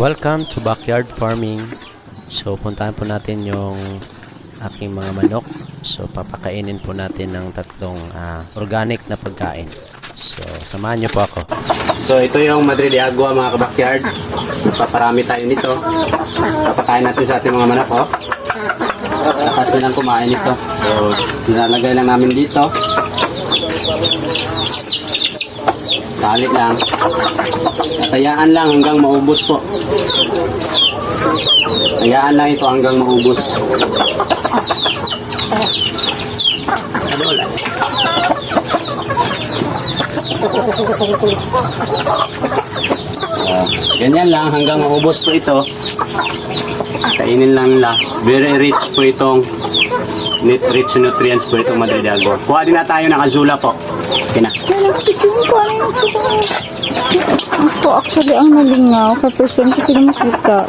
Welcome to Backyard Farming. So, puntahan po natin yung aking mga manok. So, papakainin po natin ng tatlong ah, organic na pagkain. So, samahan niyo po ako. So ito yung Madrid Agua mga kabakyard. Paparami tayo nito. Papakain natin sa ating mga manok oh. Lakas nilang kumain nito. So nilalagay lang namin dito. Tali lang. Tatayaan lang hanggang maubos po. Hayaan lang ito hanggang maubos. Ano? So, ganyan lang hanggang maubos po ito. Kainin lang nila. Very rich po itong rich nutrients po itong Madrid Agua. Kuha din na tayo ng azula po. Okay na. Ano yung sa Ako actually ang nalingaw. Kaya first time ko sila makita.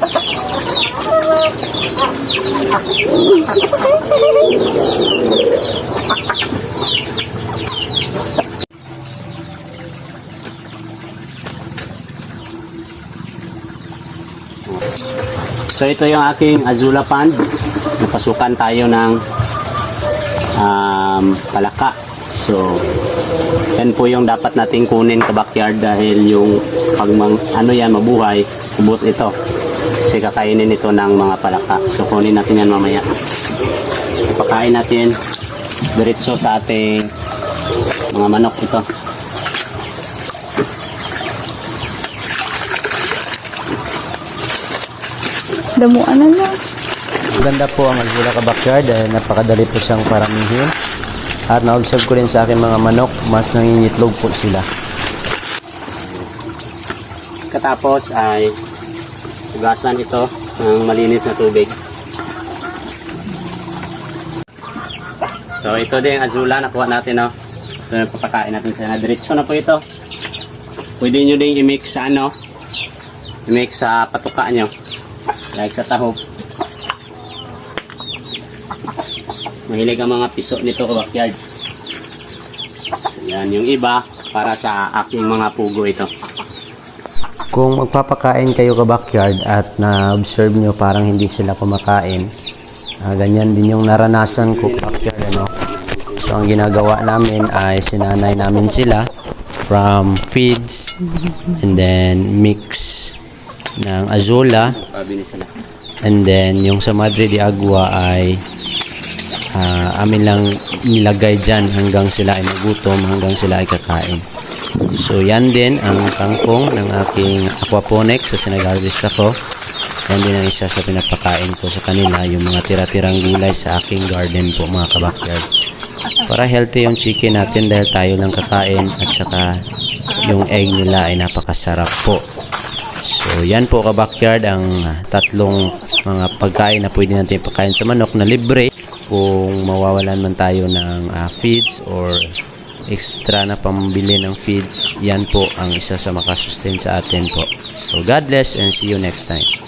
So ito yung aking azula pond. Napasukan tayo ng um, palaka. So yan po yung dapat nating kunin ka backyard dahil yung pag mang, ano yan mabuhay, ubos ito. Kasi kakainin ito ng mga palaka. So kunin natin yan mamaya. Ipakain natin diretso sa ating mga manok ito. Damuan na lang. Maganda po ang Alvula ka backyard dahil napakadali po siyang paramihin. At na-observe ko rin sa aking mga manok, mas nangingitlog po sila. Katapos ay hugasan ito ng malinis na tubig. So ito din azula nakuha natin no. Ito na papakain natin sa diretso na po ito. Pwede nyo din i-mix sa ano, i-mix sa patuka nyo. Like sa tahop. Mahilig ang mga piso nito ka backyard. Yan yung iba para sa aking mga pugo ito. Kung magpapakain kayo ka backyard at na-observe nyo parang hindi sila kumakain, ah, ganyan din yung naranasan ko backyard. Ano? So, ang ginagawa namin ay sinanay namin sila from feeds and then mix ng sila. and then yung sa Madre de Agua ay ah, amin lang nilagay dyan hanggang sila ay magutom, hanggang sila ay kakain. So yan din ang kangkong ng aking aquaponics sa sinagarvest ako. Yan din ang isa sa pinapakain ko sa kanila, yung mga tira-tirang gulay sa aking garden po mga kabakyard. Para healthy yung chicken natin dahil tayo lang kakain at saka yung egg nila ay napakasarap po. So, yan po ka-backyard ang tatlong mga pagkain na pwede natin pagkain sa manok na libre kung mawawalan man tayo ng ah, feeds or extra na pambili ng feeds. Yan po ang isa sa makasustain sa atin po. So, God bless and see you next time.